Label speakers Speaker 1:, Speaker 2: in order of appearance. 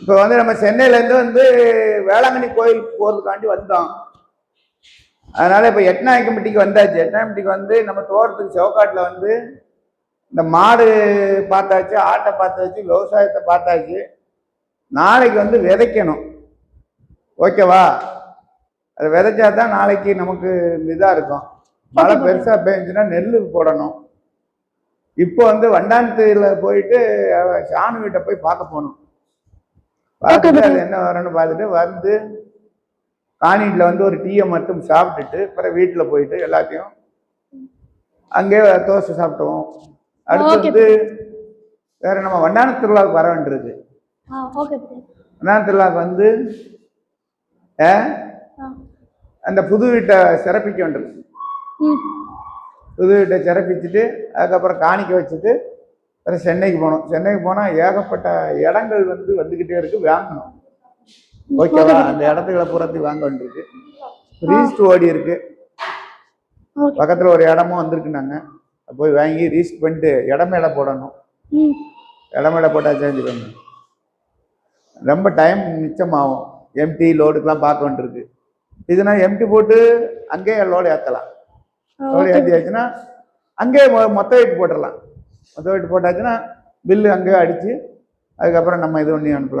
Speaker 1: இப்போ வந்து நம்ம சென்னையிலேருந்து வந்து வேளாங்கண்ணி கோயில் போகிறதுக்காண்டி வந்தோம். அதனால இப்போ எட்நாயக்கம்பட்டிக்கு வந்தாச்சு. எட்நாயக்கம்பட்டிக்கு வந்து நம்ம தோட்டத்துக்கு செவக்காட்டில் வந்து இந்த மாடு பார்த்தாச்சு ஆட்டை பார்த்தாச்சு விவசாயத்தை பார்த்தாச்சு. நாளைக்கு வந்து விதைக்கணும். ஓகேவா? அது விதைச்சா தான் நாளைக்கு நமக்கு இதாக இருக்கும். மழை பெருசாக பெஞ்சுன்னா நெல் போடணும். இப்போ வந்து வண்டானத்துல போயிட்டு சாணு வீட்டை போய் பார்க்க போகணும். பார்த்துட்டு என்ன வரும்னு பார்த்துட்டு வந்து காணிட்டில் வந்து ஒரு டீயை மட்டும் சாப்பிட்டுட்டு அப்புறம் வீட்டில் போயிட்டு எல்லாத்தையும் அங்கேயே தோசை சாப்பிட்டோம். அடுத்து. வந்து வேற நம்ம வண்டான திருவிழாவுக்கு வர வேண்டியிருக்கு வண்டான திருவிழாவுக்கு வந்து அந்த புது வீட்டை சிறப்பிக்க வேண்டியிருக்கு புது வீட்டை சிறப்பிச்சுட்டு அதுக்கப்புறம் காணிக்க வச்சுட்டு அப்புறம் சென்னைக்கு போகணும் சென்னைக்கு போனால் ஏகப்பட்ட இடங்கள் வந்து வந்துக்கிட்டே இருக்கு வாங்கணும். ஓகேவா? அந்த இடத்துக்களை பூரத்தி வாங்க வேண்டியிருக்கு. ரீஸ்ட் ஓடி இருக்கு.
Speaker 2: ஓகே.
Speaker 1: பக்கத்தில் ஒரு இடமும் வந்திருக்குனாங்க போய் வாங்கி ரீஸ்ட் பண்ணிட்டு இடமேல போடணும். இடமேல போட்டால் சேஞ்சு பண்ணணும் ரொம்ப டைம் மிச்சமாகும். எம்டி லோடுக்கெலாம் பார்க்க வேண்டியிருக்கு. இதுனா எம்டி போட்டு அங்கேயே லோடு ஏற்றலாம் லோடு ஏற்றியாச்சுன்னா அங்கேயே மொ- மொத்த வெயிட் போட்டுடலாம். மொத்த வெயிட் போட்டாச்சுன்னா பில்லு அங்கேயே அடித்து அதுக்கப்புறம் நம்ம இது பண்ணி அனுப்பலாம்.